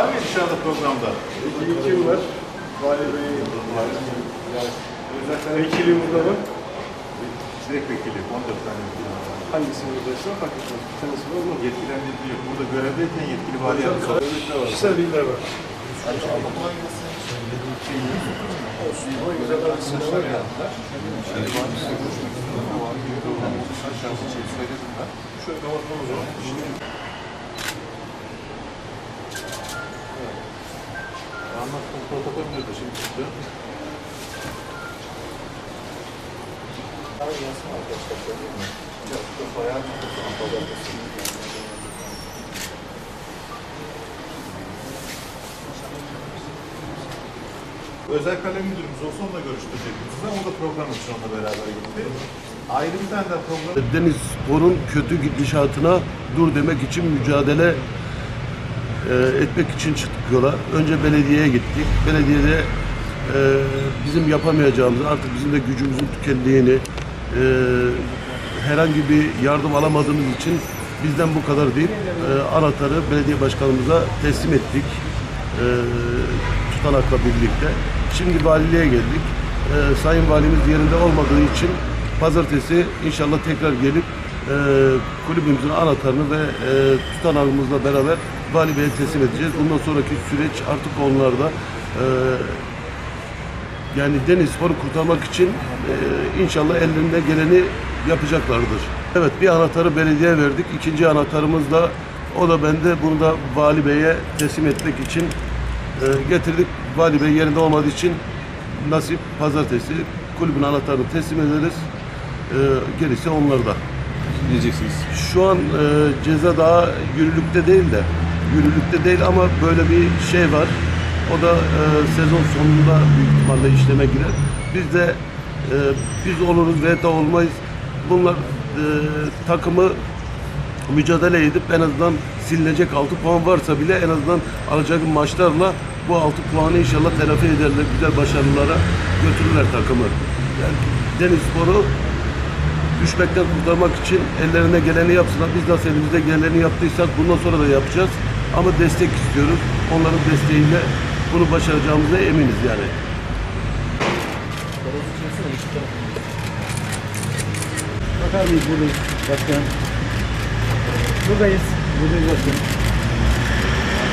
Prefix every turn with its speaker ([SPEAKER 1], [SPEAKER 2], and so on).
[SPEAKER 1] Var mı anda programda?
[SPEAKER 2] İlkim var. Vali Bey, vekili burada var.
[SPEAKER 1] Direkt vekili, 14 tane vekili var.
[SPEAKER 2] Hangisi buradaysa fark etmez. Bir tanesi var mı?
[SPEAKER 1] Yetkilendiriliyor. Burada görevdeyken yetkili vali yardımcısı.
[SPEAKER 2] Kişisel bilgiler var. Şöyle kapatalım o
[SPEAKER 1] Anlattım protokol nerede şimdi çıktı? Özel kalem müdürümüz olsa onunla görüştürecektik size. O da program için onunla beraber gitti. Ayrı bir tane daha program
[SPEAKER 3] Deniz Spor'un kötü gidişatına dur demek için mücadele e, etmek için çıktık yola. Önce belediyeye gittik. Belediyede e, bizim yapamayacağımızı, artık bizim de gücümüzün tükendiğini, e, herhangi bir yardım alamadığımız için bizden bu kadar deyip e, anahtarı belediye başkanımıza teslim ettik. E, tutanakla birlikte. Şimdi valiliğe geldik. E, Sayın Valimiz yerinde olmadığı için pazartesi inşallah tekrar gelip e, kulübümüzün anahtarını ve e, tutanağımızla beraber Vali Bey'e teslim edeceğiz. Bundan sonraki süreç artık onlarda. E, yani Deniz Spor'u kurtarmak için e, inşallah ellerinde geleni yapacaklardır. Evet bir anahtarı belediye verdik. İkinci anahtarımız da o da bende. Bunu da Vali Bey'e teslim etmek için e, getirdik. Vali Bey yerinde olmadığı için nasip pazartesi kulübün anahtarını teslim ederiz. E, gerisi onlarda.
[SPEAKER 4] Diyeceksiniz?
[SPEAKER 3] Şu an e, ceza daha yürürlükte değil de yürürlükte değil ama böyle bir şey var. O da e, sezon sonunda büyük ihtimalle işleme girer. Biz de e, biz oluruz veya da olmayız. Bunlar e, takımı mücadele edip en azından silinecek 6 puan varsa bile en azından alacak maçlarla bu 6 puanı inşallah telafi ederler. Güzel başarılara götürürler takımı. Yani Deniz Sporu düşmekten kurtarmak için ellerine geleni yapsınlar. Biz nasıl elimizde geleni yaptıysak bundan sonra da yapacağız. Ama destek istiyoruz. Onların desteğiyle bunu başaracağımıza eminiz yani.
[SPEAKER 5] Bakar mıyız buradayız başkanım? Buradayız. Buradayız başkanım.